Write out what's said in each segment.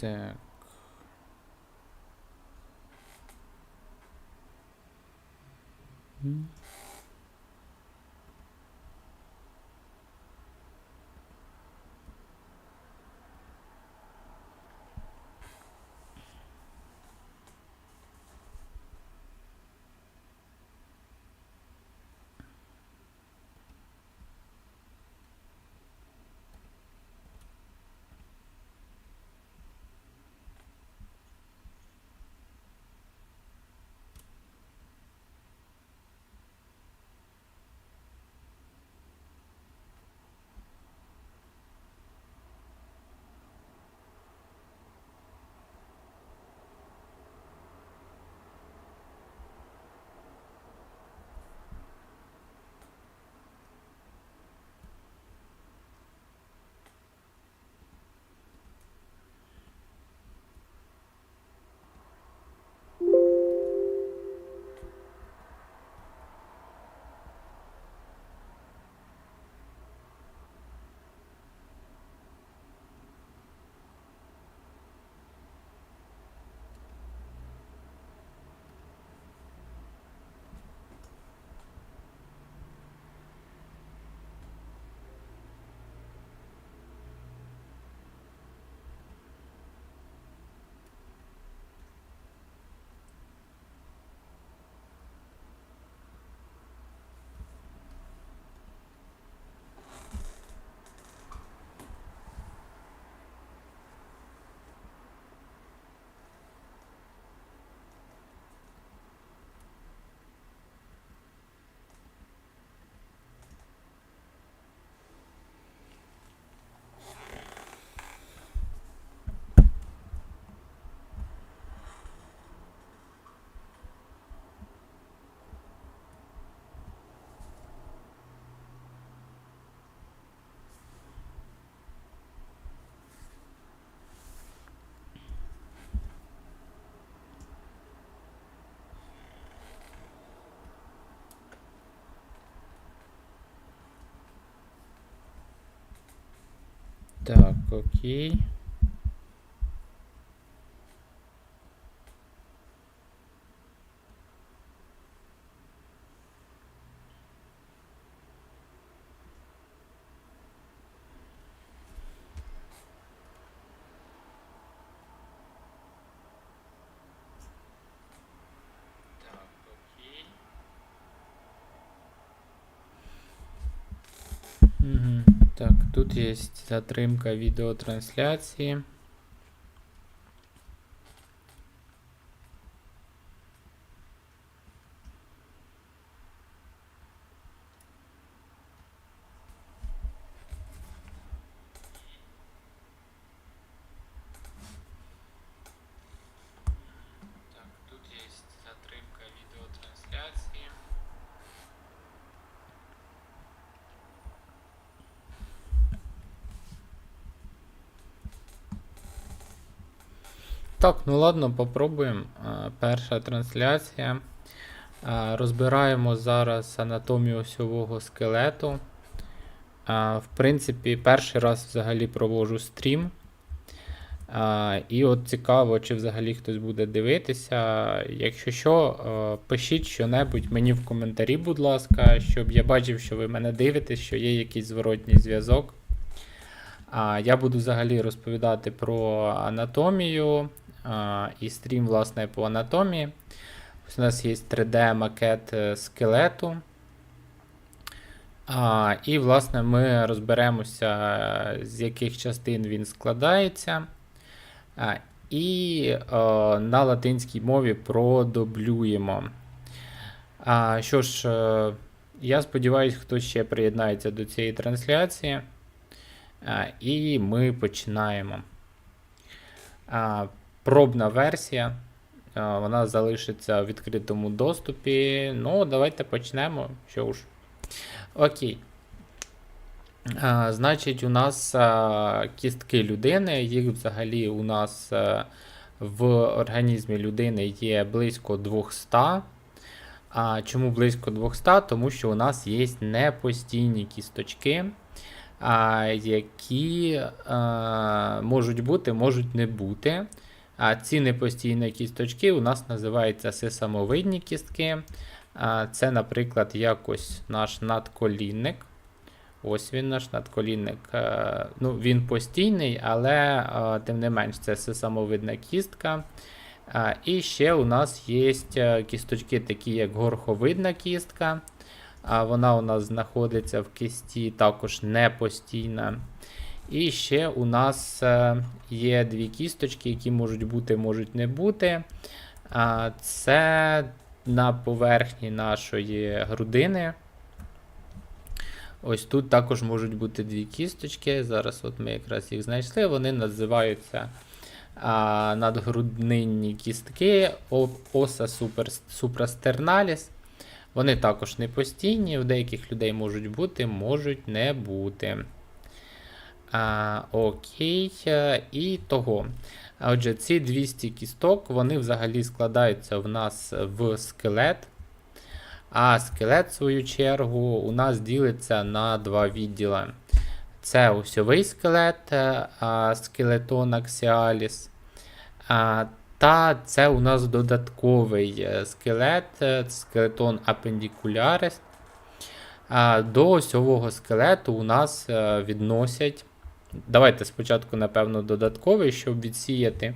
Так. Так, окей. Так, окей. Мгм. Так, тут есть затримка відеотрансляції. Так, тут есть затримка відеотрансляції. Так, ну ладно, попробуємо. Е, Перша трансляція. Е, Розбираємо зараз анатомію осьового скелету. Е, В принципі, перший раз взагалі проводжу стрім. І от цікаво, чи взагалі хтось буде дивитися. Якщо що, пишіть що-небудь мені в коментарі, будь ласка, щоб я бачив, що ви мене дивитесь, що є якийсь зворотній зв'язок. Я буду взагалі розповідати про анатомію і стрім, власне, по анатомії. Ось у нас є 3D-макет е, скелету. А, І, власне, ми розберемося, з яких частин він складається. А, І е, на латинській мові продублюємо. А, Що ж, е, я сподіваюся, хтось ще приєднається до цієї трансляції. І ми починаємо. Пробна версія. Вона залишиться в відкритому доступі. Ну, давайте почнемо. Що ж. Окей. Значить, у нас кістки людини, їх взагалі у нас в організмі людини є близько 200. А чому близько 200? Тому що у нас є непостійні кісточки. Які а, можуть бути, можуть не бути. А ці непостійні кісточки у нас називаються сисамовидні кістки. Це, наприклад, якось наш надколінник. Ось він наш надколінник. Е, Ну, він постійний, але е, тим не менш це самовидна кістка. Е, І ще у нас є е, кісточки, такі як горховидна кістка. А Вона у нас знаходиться в кисті, також не постійна. І ще у нас е, є дві кісточки, які можуть бути, можуть не бути. Це на поверхні нашої грудини. Ось тут також можуть бути дві кісточки. Зараз от ми якраз їх знайшли. Вони називаються а, надгруднинні кістки оса супрастерналіс. Вони також не постійні, у деяких людей можуть бути, можуть не бути. А, Окей, і того. Отже, ці 200 кісток вони взагалі складаються в нас в скелет. А скелет, в свою чергу, у нас ділиться на два відділи. Це осьовий скелет, скелетон аксіаліс. Та це у нас додатковий е, скелет, е, скелетон апендикулярис. До осьового скелету у нас е, відносять. Давайте спочатку, напевно, додатковий, щоб відсіяти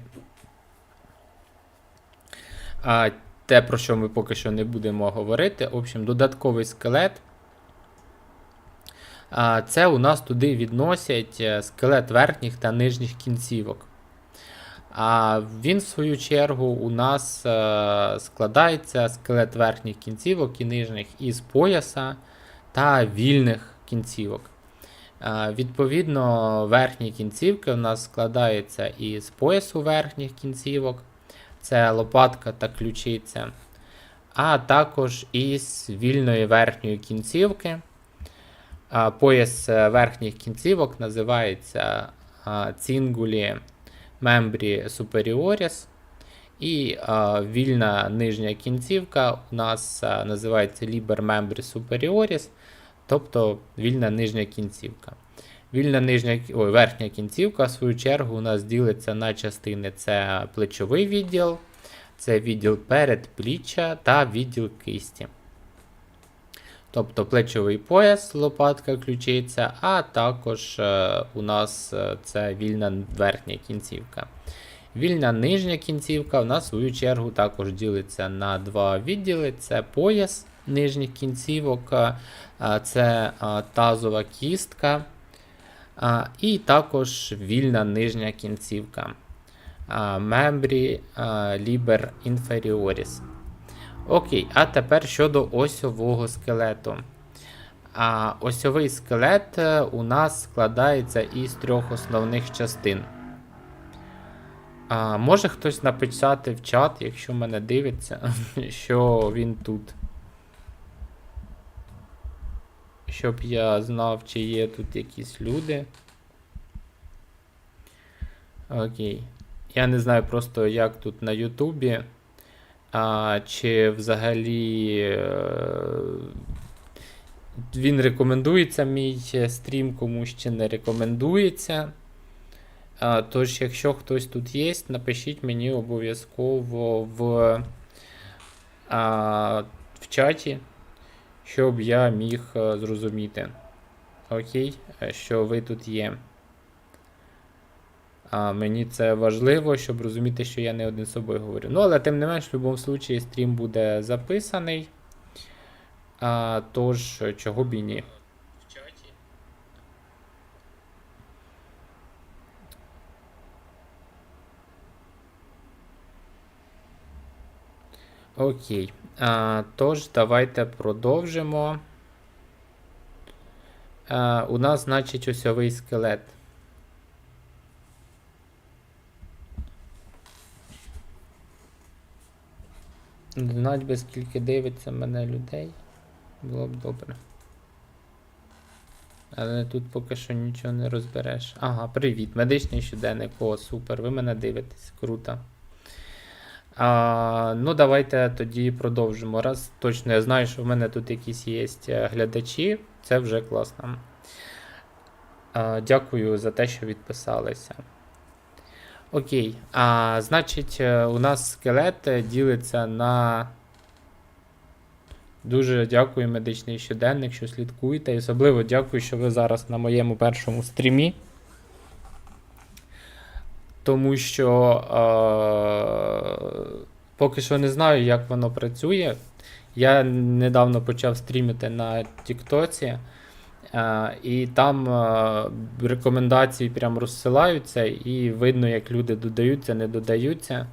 те, про що ми поки що не будемо говорити. В общем, додатковий скелет. Це у нас туди відносять скелет верхніх та нижніх кінцівок. А він, в свою чергу, у нас е, складається скелет верхніх кінцівок і нижніх із пояса та вільних кінцівок. Відповідно, верхні кінцівки у нас складаються із поясу верхніх кінцівок це лопатка та ключиця, а також із вільної верхньої кінцівки. Пояс е, верхніх кінцівок називається Цinguli Membri Superioris. І а, вільна нижня кінцівка у нас а, називається Liber Membri Superioris, тобто вільна нижня кінцівка. Вільна нижня ой, верхня кінцівка, в свою чергу, у нас ділиться на частини: це плечовий відділ, це відділ передпліччя та відділ кисті. Тобто плечовий пояс, лопатка ключиця, а також е, у нас е, це вільна верхня кінцівка. Вільна нижня кінцівка у нас в свою чергу також ділиться на два відділи: це пояс нижніх кінцівок, е, це тазова кістка. І також вільна нижня кінцівка. Membri Liber Inferioris. Окей, а тепер щодо осьового скелету. А, Осьовий скелет е, у нас складається із трьох основних частин. А, Може хтось написати в чат, якщо мене дивиться, що він тут. щоб я знав, чи є тут якісь люди. Окей. Я не знаю просто, як тут на Ютубі. А, Чи взагалі е, він рекомендується мій стрім, комусь чи не рекомендується. А, Тож, якщо хтось тут є, напишіть мені обов'язково в, а, в чаті щоб я міг е, зрозуміти. Окей, е, що ви тут є. А Мені це важливо, щоб розуміти, що я не один з собою говорю. Ну, але тим не менш, в будь-якому випадку, стрім буде записаний. А, Тож, чого б і ні. Окей. А, Тож, давайте продовжимо. А, У нас, значить, осьовий скелет. Знать би скільки дивиться мене людей. Було б добре. Але тут поки що нічого не розбереш. Ага, привіт. Медичний щоденник. О, супер. Ви мене дивитесь. Круто. А, Ну, давайте тоді продовжимо. Раз точно я знаю, що в мене тут якісь є е, глядачі, це вже класно. Е, Дякую за те, що відписалися. Окей. А, значить, е, у нас скелет е, ділиться на. Дуже дякую, медичний щоденник, що слідкуєте. І особливо дякую, що ви зараз на моєму першому стрімі. Тому що е, поки що не знаю, як воно працює. Я недавно почав стрімити на Тіктоці, і там е, рекомендації прям розсилаються, і видно, як люди додаються, не додаються.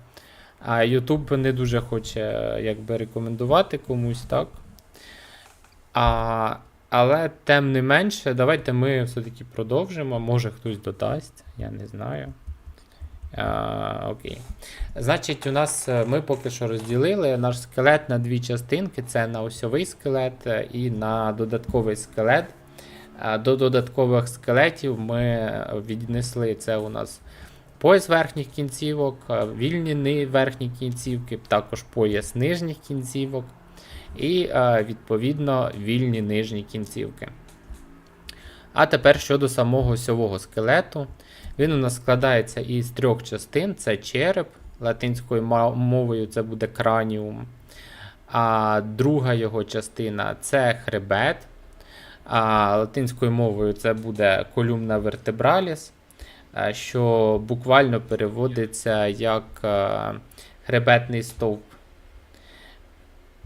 А YouTube не дуже хоче е, якби, рекомендувати комусь, так? А, але тим не менше, давайте ми все-таки продовжимо. Може хтось додасть, я не знаю. А, окей. Значить, у нас е, ми поки що розділили наш скелет на дві частинки: це на осьовий скелет е, і на додатковий скелет. До додаткових скелетів ми віднесли це у нас пояс верхніх кінцівок, вільні верхні кінцівки, також пояс нижніх кінцівок і, відповідно, вільні нижні кінцівки. А тепер щодо самого осьового скелету. Він у нас складається із трьох частин: це череп, латинською мовою це буде краніум. А друга його частина це хребет. А латинською мовою це буде колюмна вертебраліс, що буквально переводиться як е, хребетний стовп.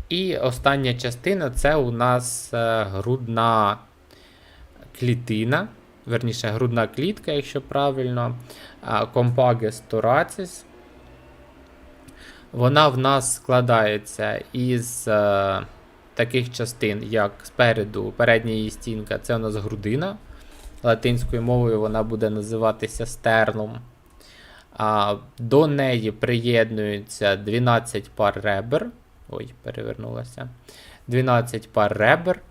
І остання частина це у нас е, грудна клітина, верніше, грудна клітка, якщо правильно, компагес торацис. Вона в нас складається із е, таких частин, як спереду, передня її стінка, це у нас грудина. Латинською мовою вона буде називатися стернум. А, до неї приєднуються 12 пар ребер. Ой, перевернулася. 12 пар ребер.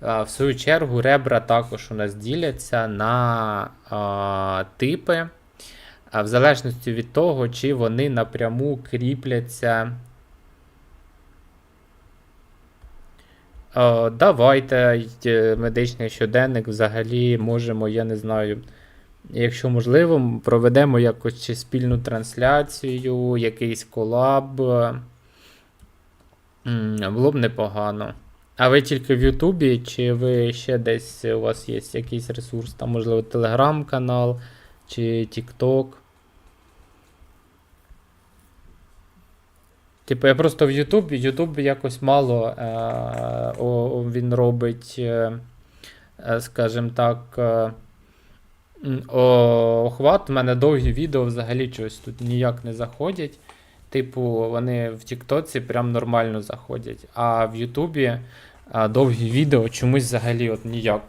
В свою чергу, ребра також у нас діляться на а, типи, а, в залежності від того, чи вони напряму кріпляться. Давайте е, медичний щоденник взагалі можемо, я не знаю. Якщо можливо, проведемо якось спільну трансляцію, якийсь колаб. Було б непогано. А ви тільки в Ютубі, чи ви ще десь у вас є якийсь ресурс, там, можливо, телеграм-канал чи Тікток? Типу, я просто в Ютубі, Ютуб якось мало е, о, він робить, е, е, скажімо так, е, о, охват. У мене довгі відео взагалі чогось тут ніяк не заходять. Типу, вони в Тіктоці прям нормально заходять. А в Ютубі а, довгі відео чомусь взагалі от ніяк.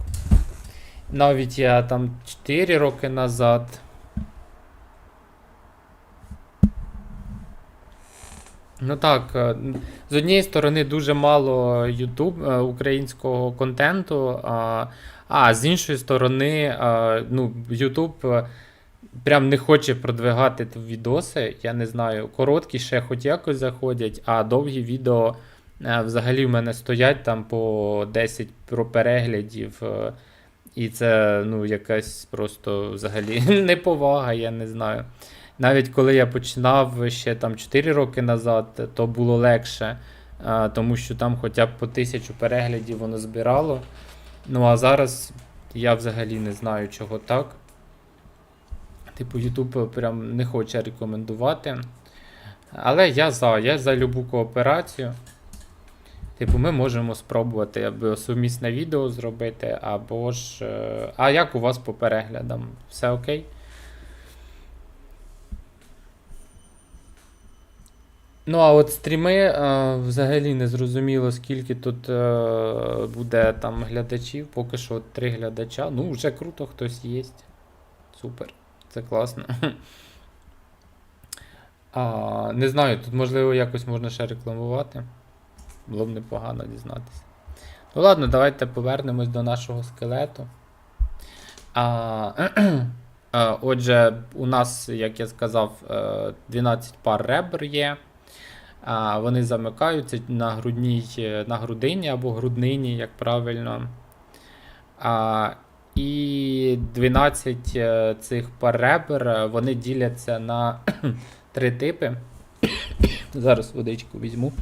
Навіть я там 4 роки назад. Ну так, е, з однієї сторони дуже мало YouTube е, українського контенту, а, а з іншої сторони, а, ну, YouTube е, прям не хоче продвигати відоси. Я не знаю, короткі ще хоч якось заходять, а довгі відео е, взагалі в мене стоять там по 10 про переглядів. е, І це ну, якась просто взагалі неповага, я не знаю. Навіть коли я починав ще там 4 роки назад, то було легше, а, тому що там хоча б по тисячу переглядів воно збирало. Ну а зараз я взагалі не знаю, чого так. Типу, YouTube прям не хоче рекомендувати. Але я за, я за любу кооперацію. Типу, ми можемо спробувати або сумісне відео зробити, або ж. е, А як у вас по переглядам? Все окей? Ну, а от стріми е, взагалі не зрозуміло, скільки тут е, буде там глядачів. Поки що три глядача. Ну, вже круто, хтось є. Супер. Це класно. А, не знаю, тут можливо якось можна ще рекламувати. Було б непогано дізнатися. Ну ладно, давайте повернемось до нашого скелету. А, отже, у нас, як я сказав, е, 12 пар ребер є. Вони замикаються на грудній, на грудині або груднині, як правильно. А, і 12 е, цих паребер е, вони діляться на три типи. Зараз водичку візьму.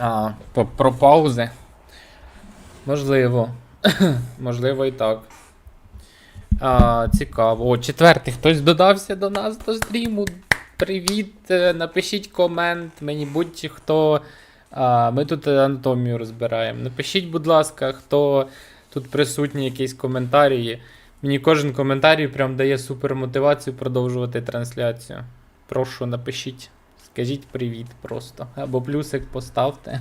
А, по- про паузи. Можливо. Можливо і так. А, цікаво. О, четвертий. Хтось додався до нас до стріму. Привіт. е, Напишіть комент. Мені будь-хто. А, ми тут анатомію розбираємо. Напишіть, будь ласка, хто тут присутній, якісь коментарі. Мені кожен коментарій прям дає супер мотивацію продовжувати трансляцію. Прошу, напишіть. Скажіть привіт просто. Або плюсик поставте,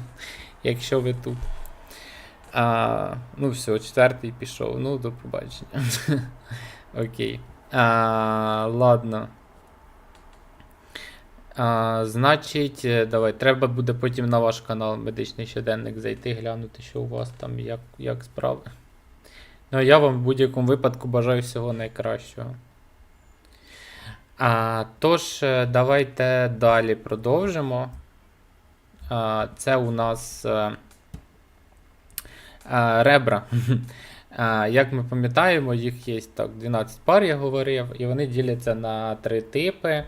якщо ви тут. А, ну, все, четвертий пішов. Ну, до побачення. Окей. А, ладно. А, значить, е, давай, треба буде потім на ваш канал Медичний щоденник зайти, глянути, що у вас там, як, як справи. Ну, а я вам в будь-якому випадку бажаю всього найкращого. А, тож, е, давайте далі продовжимо. А, це у нас е, а, ребра. А, як ми пам'ятаємо, їх є так, 12 пар, я говорив, і вони діляться на три типи.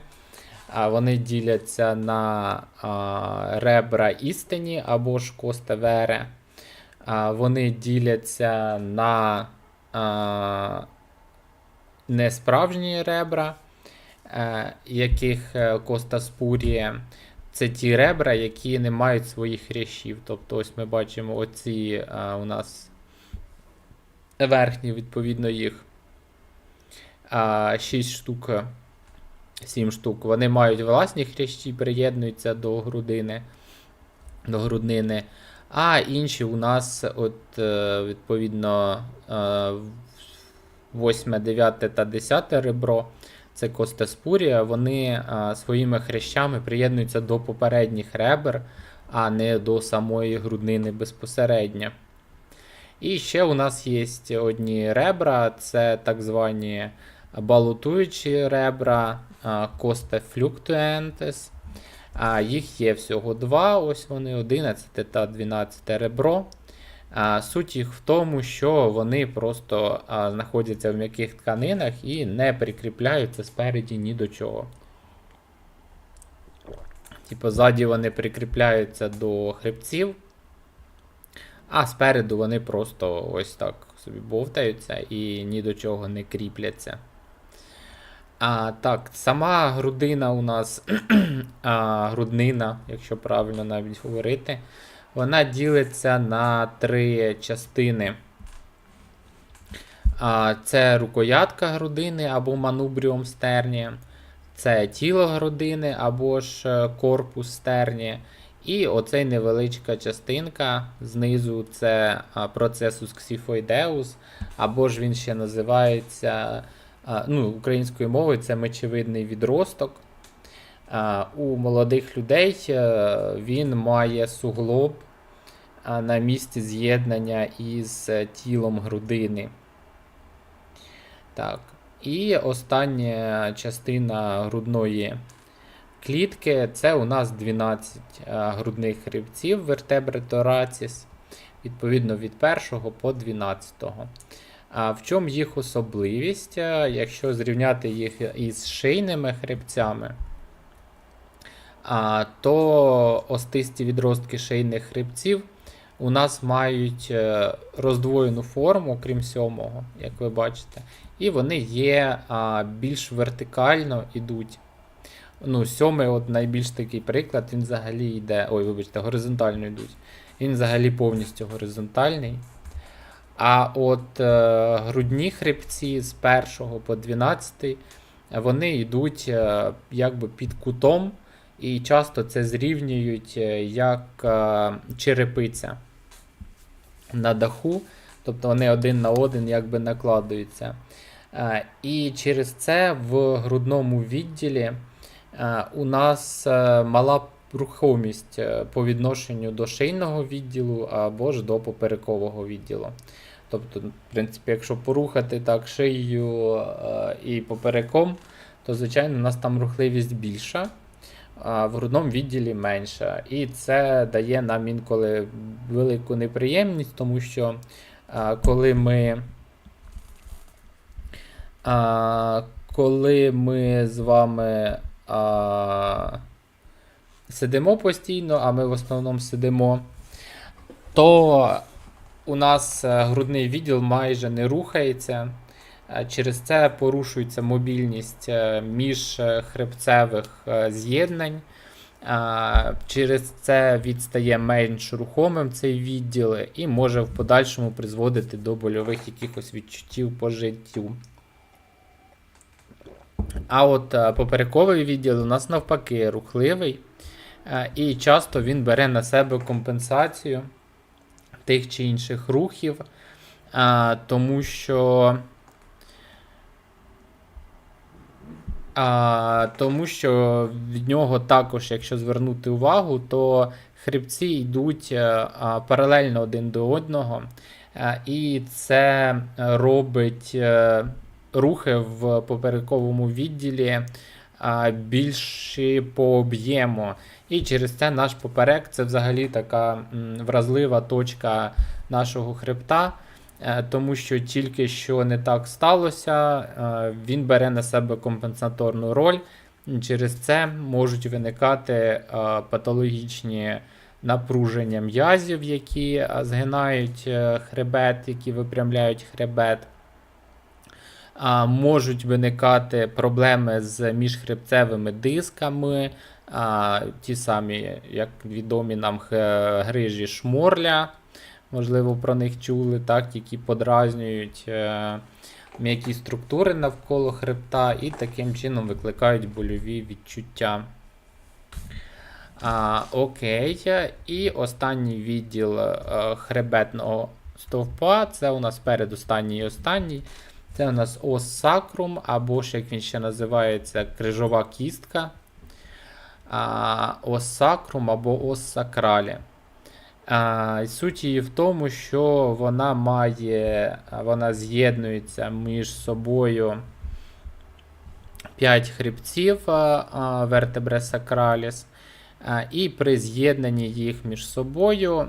А, вони діляться на а, ребра істині або ж костевере. А, вони діляться на а, несправжні ребра е, яких е, Коста Спуріє, це ті ребра, які не мають своїх хрящів. Тобто, ось ми бачимо оці е, у нас верхні, відповідно, їх 6 штук, 7 штук. Вони мають власні хрящі, приєднуються до грудини, до груднини. А інші у нас, от, е, відповідно, 8, 9 та 10 ребро це Костеспурія, вони а, своїми хрящами приєднуються до попередніх ребер, а не до самої груднини безпосередньо. І ще у нас є одні ребра, це так звані балотуючі ребра Costa Fluctuantes. А Їх є всього два, ось вони 11 та 12 ребро. Суть їх в тому, що вони просто знаходяться в м'яких тканинах і не прикріпляються спереді ні до чого. Типу, ззаді вони прикріпляються до хребців, а спереду вони просто ось так собі бовтаються і ні до чого не кріпляться. А, Так, сама грудина у нас а, груднина, якщо правильно навіть говорити. Вона ділиться на три частини. Це рукоятка грудини або манубріум стерні, це тіло грудини або ж е, корпус стерні. І оцей невеличка частинка знизу це процесус ксіфоїдеус, або ж він ще називається ну, українською мовою це мечевидний відросток. У молодих людей е, він має суглоб на місці з'єднання із е, тілом грудини. Так. І остання частина грудної клітки це у нас 12 е, грудних хребців вертебретораціс, відповідно від 1 по 12. А в чому їх особливість? Якщо зрівняти їх із шийними хребцями, то остисті відростки шийних хребців у нас мають е, роздвоєну форму, крім сьомого, як ви бачите. І вони є більш вертикально йдуть. Ну, Сьомий от найбільш такий приклад, він взагалі йде. Ой, вибачте, горизонтально йдуть. Він взагалі повністю горизонтальний. А от е, грудні хребці з 1 по 12 вони йдуть е, якби під кутом. І часто це зрівнюють е, як е, черепиця на даху. Тобто вони один на один якби накладуються. Е, І через це в грудному відділі у нас мала рухомість по відношенню до шийного відділу або ж до поперекового відділу. Тобто, в принципі, якщо порухати так шиєю е, і попереком, то звичайно у нас там рухливість більша, в грудному відділі менша. І це дає нам інколи велику неприємність, тому що коли ми. Коли ми з вами сидимо постійно, а ми в основному сидимо, то у нас е, грудний відділ майже не рухається. Е, Через це порушується мобільність е, між е, хребцевих з'єднань. Через це відстає менш рухомим цей відділ і може в подальшому призводити до больових якихось відчуттів по життю. А от поперековий відділ у нас навпаки рухливий, і часто він бере на себе компенсацію тих чи інших рухів, тому що. А, тому що від нього також, якщо звернути увагу, то хребці йдуть е, а, паралельно один до одного, е, і це робить е, рухи в поперековому відділі а, більші по об'єму. І через це наш поперек це взагалі така м, вразлива точка нашого хребта. Е, Тому що тільки що не так сталося, е, він бере на себе компенсаторну роль. Через це можуть виникати е, патологічні напруження м'язів, які згинають хребет, які випрямляють хребет. Можуть виникати проблеми з міжхребцевими дисками, ті самі, як відомі нам грижі шморля можливо, про них чули, так, які подразнюють е, м'які структури навколо хребта і таким чином викликають больові відчуття. А, окей. І останній відділ е, хребетного стовпа це у нас передостанній і останній. Це у нас ос сакрум, або ж, як він ще називається, крижова кістка. А, ос або ос сакралі. Суть її в тому, що вона має, вона з'єднується між собою 5 хребців вертебре сакраліс. І при з'єднанні їх між собою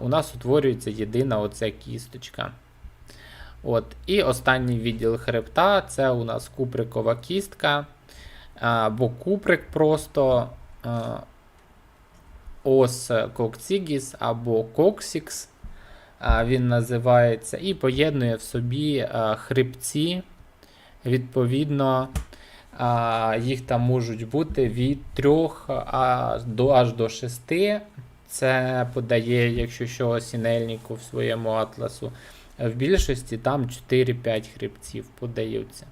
у нас утворюється єдина оця кісточка. От. І останній відділ хребта це у нас куприкова кістка, а, або куприк просто. Ос коксігіс або коксікс, він називається, і поєднує в собі хребці. Відповідно, їх там можуть бути від 3 до, аж до 6. Це подає, якщо що, Осінельнику в своєму атласу. В більшості там 4-5 хребців подаються.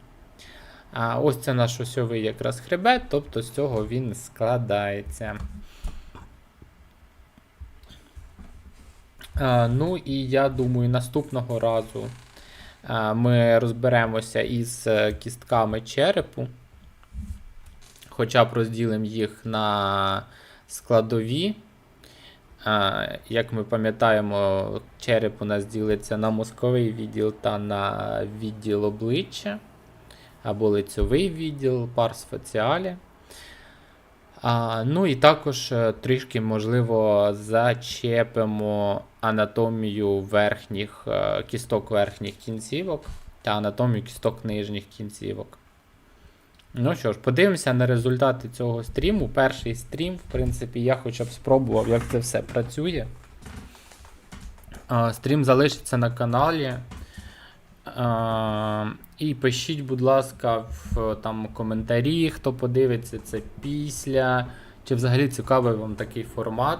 А ось це наш осьовий якраз хребет, тобто з цього він складається. Ну і я думаю, наступного разу ми розберемося із е, кістками черепу. Хоча б розділимо їх на складові. Як ми пам'ятаємо, череп у нас ділиться на мозковий відділ та на відділ обличчя або лицьовий відділ, парс фаціалі. Ну і також е, трішки, можливо, зачепимо анатомію верхніх е, кісток верхніх кінцівок та анатомію кісток нижніх кінцівок. Ну що ж, подивимося на результати цього стріму. Перший стрім, в принципі, я хоча б спробував, як це все працює. Стрім залишиться на каналі. І пишіть, будь ласка, в там, коментарі, хто подивиться це після. Чи взагалі цікавий вам такий формат.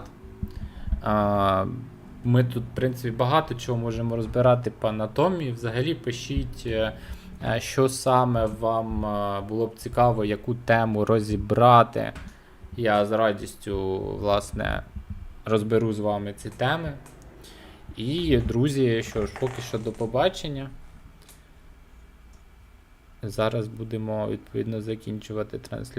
Ми тут, в принципі, багато чого можемо розбирати по анатомії. Взагалі пишіть, е, е, що саме вам е, було б цікаво, яку тему розібрати. Я з радістю, власне, розберу з вами ці теми. І, друзі, що ж, поки що до побачення. Зараз будемо відповідно закінчувати трансляцію.